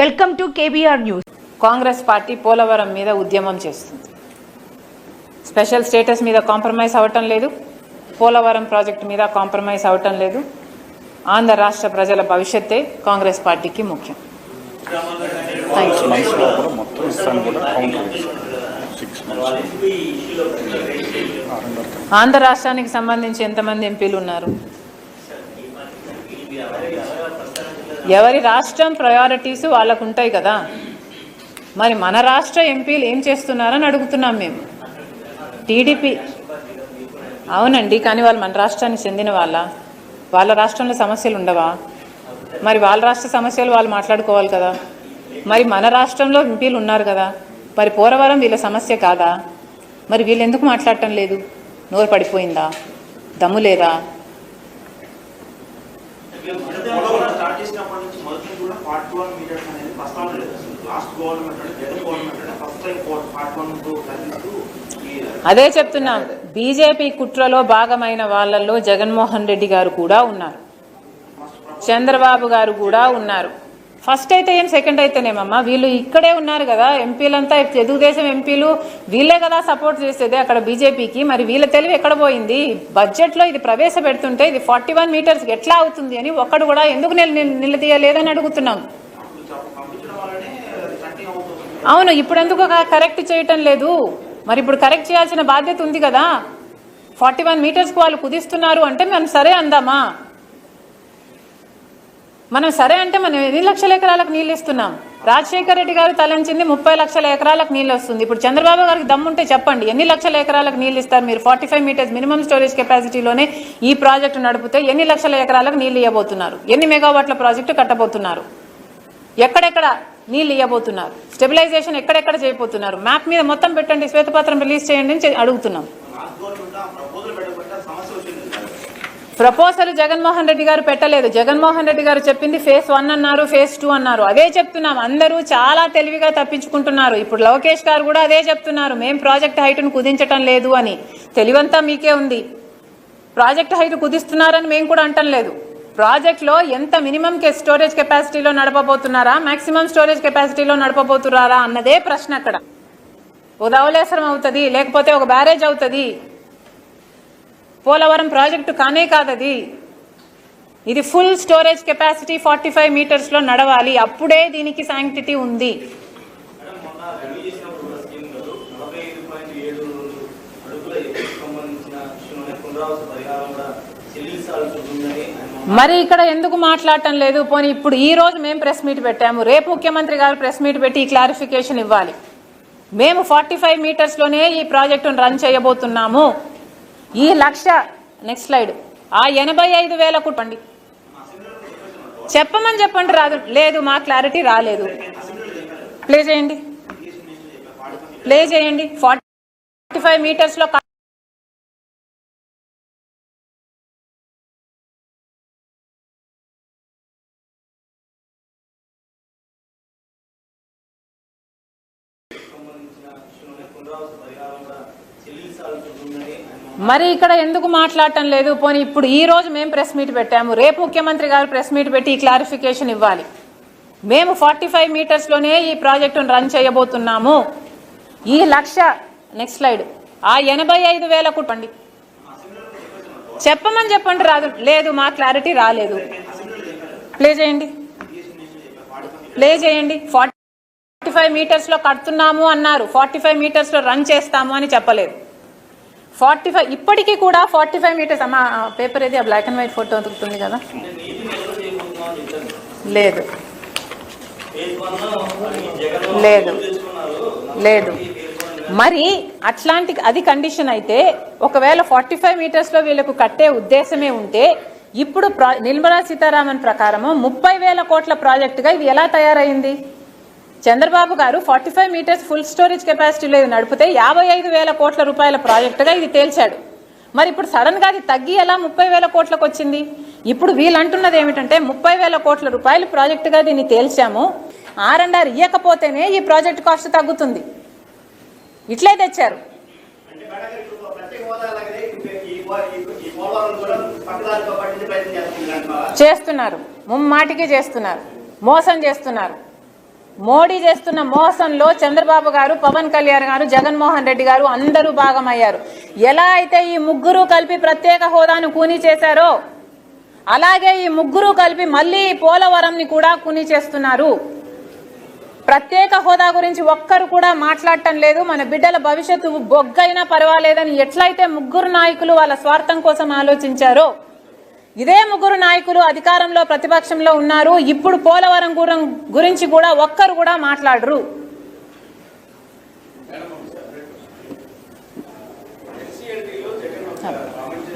Welcome to KBR news. Congress party Polavaram మీద ఉద్యమం చేస్తుంది. స్పెషల్ స్టేటస్ మీద కాంప్రమైజ్ అవ్వటం లేదు. పోలవరం ప్రాజెక్టు మీద కాంప్రమైజ్ అవ్వటం లేదు. ఆంధ్ర రాష్ట్ర ప్రజల భవిష్యత్తే కాంగ్రెస్ పార్టీకి ముఖ్యం. ఆంధ్ర రాష్ట్రానికి సంబంధించి ఎంతమంది ఎంపీలు ఉన్నారు? ఎవరి రాష్ట్రం ప్రయారిటీస్ వాళ్ళకు ఉంటాయి కదా. మరి మన రాష్ట్ర ఎంపీలు ఏం చేస్తున్నారని అడుగుతున్నాం మేము. టీడీపీ. అవునండి కానీ వాళ్ళు మన రాష్ట్రానికి చెందిన వాళ్ళ. వాళ్ళ రాష్ట్రంలో సమస్యలు ఉండవా? మరి వాళ్ళ రాష్ట్ర సమస్యలు వాళ్ళు మాట్లాడుకోవాలి కదా. మరి మన రాష్ట్రంలో ఎంపీలు ఉన్నారు కదా. మరి పోరవరం వీళ్ళ సమస్య కాదా? మరి వీళ్ళు ఎందుకు మాట్లాడటం లేదు? నోరు పడిపోయిందా? దమ్ము లేదా పోలవరం స్టార్ట్ చేసినప్పటి నుంచి మొదటి నుంచి కూడా పార్ట్ వన్ మీటర్స్ అనేది ప్రస్తావన లేదు అసలు లాస్ట్ గవర్నమెంట్ అంటే జగన్ గవర్నమెంట్ అంటే ఫస్ట్ టైం పార్ట్ వన్తో కనిపిస్తూ ఈ అదే చెప్తున్నాం. బీజేపీ కుట్రలో భాగమైన వాళ్ళల్లో జగన్మోహన్ రెడ్డి గారు కూడా ఉన్నారు. చంద్రబాబు గారు కూడా ఉన్నారు. ఫస్ట్ అయితే ఏం సెకండ్ అయితేనేమమ్మా? వీళ్ళు ఇక్కడే ఉన్నారు కదా. ఎంపీలంతా తెలుగుదేశం ఎంపీలు వీళ్ళే కదా సపోర్ట్ చేసేది అక్కడ బీజేపీకి. మరి వీళ్ళ తెలివి ఎక్కడ పోయింది? బడ్జెట్లో ఇది ప్రవేశపెడుతుంటే ఇది ఫార్టీ వన్ మీటర్స్ ఎట్లా అవుతుంది అని ఒక్కడు కూడా ఎందుకు నిల- నిలదీయలేదని అడుగుతున్నాం. అవును ఇప్పుడు ఎందుకు కరెక్ట్ చేయటం లేదు? మరి ఇప్పుడు కరెక్ట్ చేయాల్సిన బాధ్యత ఉంది కదా? ఫార్టీ వన్ మీటర్స్కి వాళ్ళు కుదిస్తున్నారు అంటే మనం సరే అందామా? మనం సరే అంటే మనం ఎన్ని లక్షల ఎకరాలకు నీళ్ళు ఇస్తున్నాం? రాజశేఖర రెడ్డి గారు తలంచింది ముప్పై లక్షల ఎకరాలకు నీళ్ళు వస్తుంది. ఇప్పుడు చంద్రబాబు గారికి దమ్ముంటే చెప్పండి ఎన్ని లక్షల ఎకరాలకు నీళ్ళు ఇస్తారు మీరు? Forty five meters minimum storage కెపాసిటీలోనే ఈ ప్రాజెక్టు నడిపితే ఎన్ని లక్షల ఎకరాలకు నీళ్ళు ఇవ్వబోతున్నారు? ఎన్ని మెగావాట్ల ప్రాజెక్టు కట్టబోతున్నారు? ఎక్కడెక్కడ? నీళ్ళు ఇవ్వబోతున్నారు స్టెబిలైజేషన్ ఎక్కడెక్కడ చేయబోతున్నారు? మ్యాప్ మీద మొత్తం పెట్టండి శ్వేతపత్రం రిలీజ్ చేయండి అని అడుగుతున్నాం. ప్రపోజల్ ప్రపోజల్ జగన్మోహన్ రెడ్డి గారు పెట్టలేదు. జగన్మోహన్ రెడ్డి గారు చెప్పింది ఫేస్ వన్ అన్నారు ఫేస్ టూ అన్నారు. అదే చెప్తున్నాం. అందరూ చాలా తెలివిగా తప్పించుకుంటున్నారు. ఇప్పుడు లోకేష్ గారు కూడా అదే చెప్తున్నారు. మేం ప్రాజెక్ట్ హైట్ను కుదించటం లేదు అని. తెలివంతా మీకే ఉంది. ప్రాజెక్ట్ హైట్ కుదిస్తున్నారని మేము కూడా అంటం లేదు. ప్రాజెక్ట్లో ఎంత మినిమం స్టోరేజ్ కెపాసిటీలో నడపబోతున్నారా? మాక్సిమం స్టోరేజ్ కెపాసిటీలో నడపబోతున్నారా అన్నదే ప్రశ్న అక్కడ. ఓ ధవలేశ్వరం అవుతుంది లేకపోతే ఒక బ్యారేజ్ అవుతుంది. పోలవరం ప్రాజెక్టు కానే కాదది. ఇది full storage capacity forty five మీటర్స్లో నడవాలి. అప్పుడే దీనికి శాంక్టిటీ ఉంది. మొన్న మరి ఇక్కడ ఎందుకు మాట్లాడటం లేదు? పోనీ ఇప్పుడు ఈ రోజు మేము ప్రెస్ మీట్ పెట్టాము. రేపు ముఖ్యమంత్రి గారు ప్రెస్ మీట్ పెట్టి ఈ క్లారిఫికేషన్ ఇవ్వాలి. మేము ఫార్టీ ఫైవ్ మీటర్స్లోనే ఈ ప్రాజెక్టును రన్ చేయబోతున్నాము. ఈ లక్ష నెక్స్ట్ స్లైడ్ ఆ ఎనభై ఐదు వేల కుట్టండి చెప్పమని చెప్పండి రాదు. లేదు మా క్లారిటీ రాలేదు. ప్లే చేయండి. ప్లే చేయండి. ఫార్టీ ఫైవ్ మీటర్స్లో మరి ఇక్కడ ఎందుకు మాట్లాడటం లేదు? పోనీ ఇప్పుడు ఈ రోజు మేము ప్రెస్ మీట్ పెట్టాము. రేపు ముఖ్యమంత్రి గారు ప్రెస్ మీట్ పెట్టి ఈ క్లారిఫికేషన్ ఇవ్వాలి. మేము ఫార్టీ ఫైవ్ మీటర్స్లోనే ఈ ప్రాజెక్టును రన్ చేయబోతున్నాము. ఈ లక్ష నెక్స్ట్ స్లైడ్ ఆ ఎనభై ఐదు వేల కుట్టండి చెప్పమని చెప్పండి రాదు. లేదు మా క్లారిటీ రాలేదు. ప్లే చేయండి. ప్లే చేయండి. ఫార్టీ ఫైవ్ మీటర్స్లో కడుతున్నాము అన్నారు. ఫార్టీ ఫైవ్ మీటర్స్లో రన్ చేస్తాము అని చెప్పలేదు. ఫార్టీ ఫైవ్ ఇప్పటికీ కూడా ఫార్టీ ఫైవ్ మీటర్స్ అమ్మా ఆ పేపర్ ఏది ఆ బ్లాక్ అండ్ వైట్ ఫోటో దొరుకుతుంది కదా? లేదు. లేదు. లేదు. మరి అట్లాంటి అది కండిషన్ అయితే ఒకవేళ ఫార్టీ ఫైవ్ మీటర్స్లో వీళ్ళకు కట్టే ఉద్దేశమే ఉంటే ఇప్పుడు ప్రా నిర్మలా సీతారామన్ ప్రకారము ముప్పై వేల కోట్ల ప్రాజెక్టుగా ఇది ఎలా తయారైంది? చంద్రబాబు గారు forty five meters full storage కెపాసిటీలో ఇది నడిపితే యాభై ఐదు వేల కోట్ల రూపాయల ప్రాజెక్టుగా ఇది తేల్చాడు. మరి ఇప్పుడు సడన్గా అది తగ్గి ఎలా ముప్పై వేల కోట్లకు వచ్చింది? ఇప్పుడు వీళ్ళంటున్నది ఏమిటంటే ముప్పై వేల కోట్ల రూపాయలు ప్రాజెక్టుగా దీన్ని తేల్చాము ఆర్ అండ్ ఆర్ ఇయ్యకపోతేనే ఈ ప్రాజెక్ట్ కాస్ట్ తగ్గుతుంది. ఇట్లే తెచ్చారు. చేస్తున్నారు. ముమ్మాటికి చేస్తున్నారు. మోసం చేస్తున్నారు. మోడీ చేస్తున్న మోసంలో చంద్రబాబు గారు పవన్ కళ్యాణ్ గారు జగన్మోహన్ రెడ్డి గారు అందరూ భాగమయ్యారు. ఎలా అయితే ఈ ముగ్గురు కలిపి ప్రత్యేక హోదాను కూనీ చేశారో అలాగే ఈ ముగ్గురు కలిపి మళ్ళీ పోలవరంని కూడా కూనీ చేస్తున్నారు. ప్రత్యేక హోదా గురించి ఒక్కరు కూడా మాట్లాడటం లేదు. మన బిడ్డల భవిష్యత్తు బొగ్గైనా పర్వాలేదని ఎట్లయితే ముగ్గురు నాయకులు వాళ్ళ స్వార్థం కోసం ఆలోచించారో ఇదే ముగ్గురు నాయకులు అధికారంలో ప్రతిపక్షంలో ఉన్నారు. ఇప్పుడు పోలవరం గురం- గురించి కూడా ఒక్కరు కూడా మాట్లాడరు. ఎన్సీఎల్టీలో జగన్ కామెంట్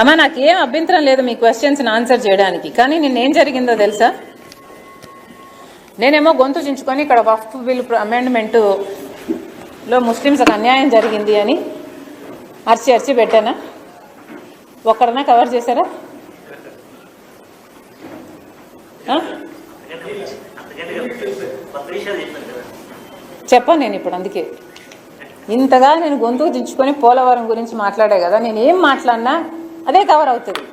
అమ్మ నాకేం అభ్యంతరం లేదు మీ క్వశ్చన్స్ని ఆన్సర్ చేయడానికి. కానీ నిన్నేం జరిగిందో తెలుసా? నేనేమో గొంతు చించుకొని ఇక్కడ వఫ్ బిల్ అమెండ్మెంటులో ముస్లిమ్స్కి అన్యాయం జరిగింది అని అరిచి అరిచి పెట్టానా? ఒక్కడనా కవర్ చేశారా? చెప్పాను నేను ఇప్పుడు అందుకే. ఇంతగా నేను గొంతుకు దించుకొని పోలవరం గురించి మాట్లాడే కదా నేను ఏం మాట్లాడినా అదే కవర్ అవుతుంది.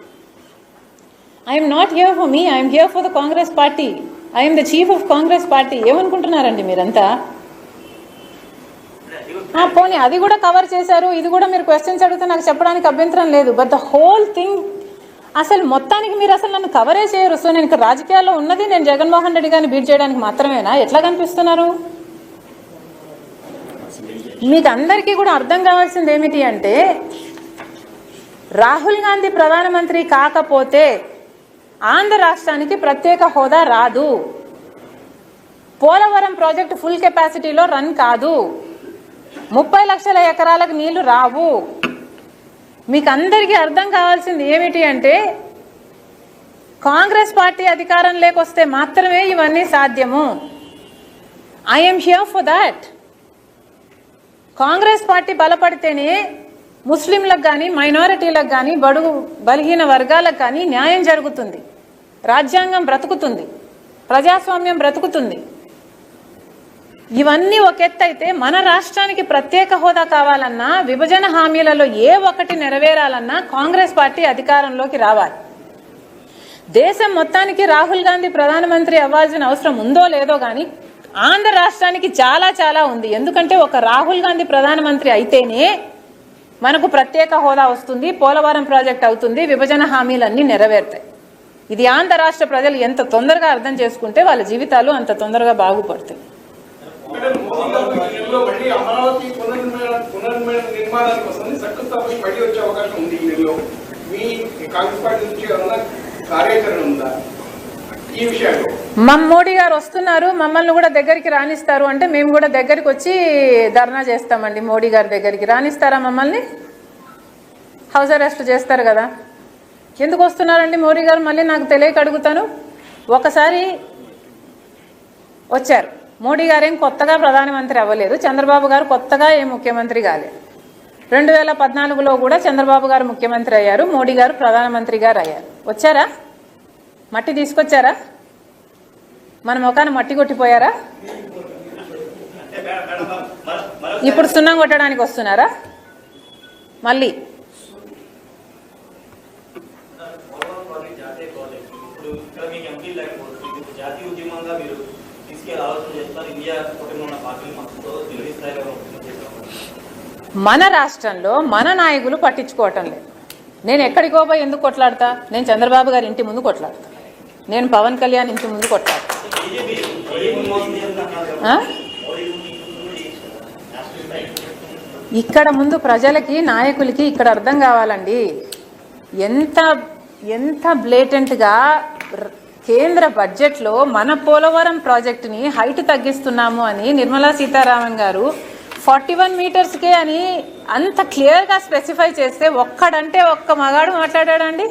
I'm not here for me I'm here for the Congress party I'm the chief of Congress party ఏమనుకుంటున్నారండి మీరంతా? పోనీ అది కూడా కవర్ చేశారు ఇది కూడా మీరు క్వశ్చన్స్ అడిగితే నాకు చెప్పడానికి అభ్యంతరం లేదు. బట్ ద హోల్ థింగ్ అసలు మొత్తానికి మీరు అసలు నన్ను కవరే చేయరు. సో నేను ఇక్కడ రాజకీయాల్లో ఉన్నది నేను జగన్మోహన్ రెడ్డి గారిని బీట్ చేయడానికి మాత్రమేనా? ఎట్లా కనిపిస్తున్నారు? మీకు అందరికీ కూడా అర్థం కావాల్సింది ఏమిటి అంటే రాహుల్ గాంధీ ప్రధానమంత్రి కాకపోతే ఆంధ్ర రాష్ట్రానికి ప్రత్యేక హోదా రాదు. పోలవరం ప్రాజెక్టు ఫుల్ కెపాసిటీలో రన్ కాదు. ముప్పై లక్షల ఎకరాలకు నీళ్ళు రావు. మీకు అందరికీ అర్థం కావాల్సింది ఏమిటి అంటే కాంగ్రెస్ పార్టీ అధికారం లేకొస్తే మాత్రమే ఇవన్నీ సాధ్యము. I'm here for that Congress party బలపడితేనే ముస్లింలకు కానీ మైనారిటీలకు కానీ బడుగు బలహీన వర్గాలకు కానీ న్యాయం జరుగుతుంది. రాజ్యాంగం బ్రతుకుతుంది. ప్రజాస్వామ్యం బ్రతుకుతుంది. ఇవన్నీ ఒక ఎత్తైతే అయితే మన రాష్ట్రానికి ప్రత్యేక హోదా కావాలన్నా విభజన హామీలలో ఏ ఒక్కటి నెరవేరాలన్నా కాంగ్రెస్ పార్టీ అధికారంలోకి రావాలి. దేశం మొత్తానికి రాహుల్ గాంధీ ప్రధానమంత్రి అవ్వాల్సిన అవసరం ఉందో లేదో కానీ ఆంధ్ర రాష్ట్రానికి చాలా చాలా ఉంది. ఎందుకంటే ఒక రాహుల్ గాంధీ ప్రధానమంత్రి అయితేనే మనకు ప్రత్యేక హోదా వస్తుంది పోలవరం ప్రాజెక్ట్ అవుతుంది విభజన హామీలన్నీ నెరవేరుతాయి. ఇది ఆంధ్ర రాష్ట్ర ప్రజలు ఎంత తొందరగా అర్థం చేసుకుంటే వాళ్ళ జీవితాలు అంత తొందరగా బాగుపడతాయి. కార్యాచరణ ఉందా? ఈ మా మోడీ గారు వస్తున్నారు మమ్మల్ని కూడా దగ్గరికి రాణిస్తారు అంటే మేము కూడా దగ్గరికి వచ్చి ధర్నా చేస్తామండి. మోడీ గారి దగ్గరికి రాణిస్తారా మమ్మల్ని? హౌస్ అరెస్ట్ చేస్తారు కదా. ఎందుకు వస్తున్నారండి మోడీ గారు? మళ్ళీ నాకు తెలియక అడుగుతాను. ఒకసారి వచ్చారు. మోడీ గారు ఏం కొత్తగా ప్రధానమంత్రి అవ్వలేదు చంద్రబాబు గారు కొత్తగా ఏం ముఖ్యమంత్రి కాలేదు రెండు వేల పద్నాలుగులో కూడా చంద్రబాబు గారు ముఖ్యమంత్రి అయ్యారు. మోడీ గారు ప్రధానమంత్రి గారు అయ్యారు. వచ్చారా? మట్టి తీసుకొచ్చారా? మన ముఖాన్ని మట్టి కొట్టిపోయారా? ఇప్పుడు సున్నం కొట్టడానికి వస్తున్నారా? మళ్ళీ. మన రాష్ట్రంలో మన నాయకులు పట్టించుకోవటం లేదు. నేను ఎక్కడికో పోయి ఎందుకు కొట్లాడతా? నేను చంద్రబాబు గారి ఇంటి ముందు కొట్లాడతా. నేను పవన్ కళ్యాణ్ ఇంటి ముందు కొట్టాను ఇక్కడ ముందు ప్రజలకి నాయకులకి ఇక్కడ అర్థం కావాలండి. ఎంత ఎంత బ్లేటెంట్గా కేంద్ర బడ్జెట్లో మన పోలవరం ప్రాజెక్టుని హైట్ తగ్గిస్తున్నాము అని నిర్మలా సీతారామన్ గారు ఫార్టీ వన్ మీటర్స్కే అని అంత క్లియర్గా స్పెసిఫై చేస్తే ఒక్కడంటే ఒక్క మగాడు మాట్లాడాడండి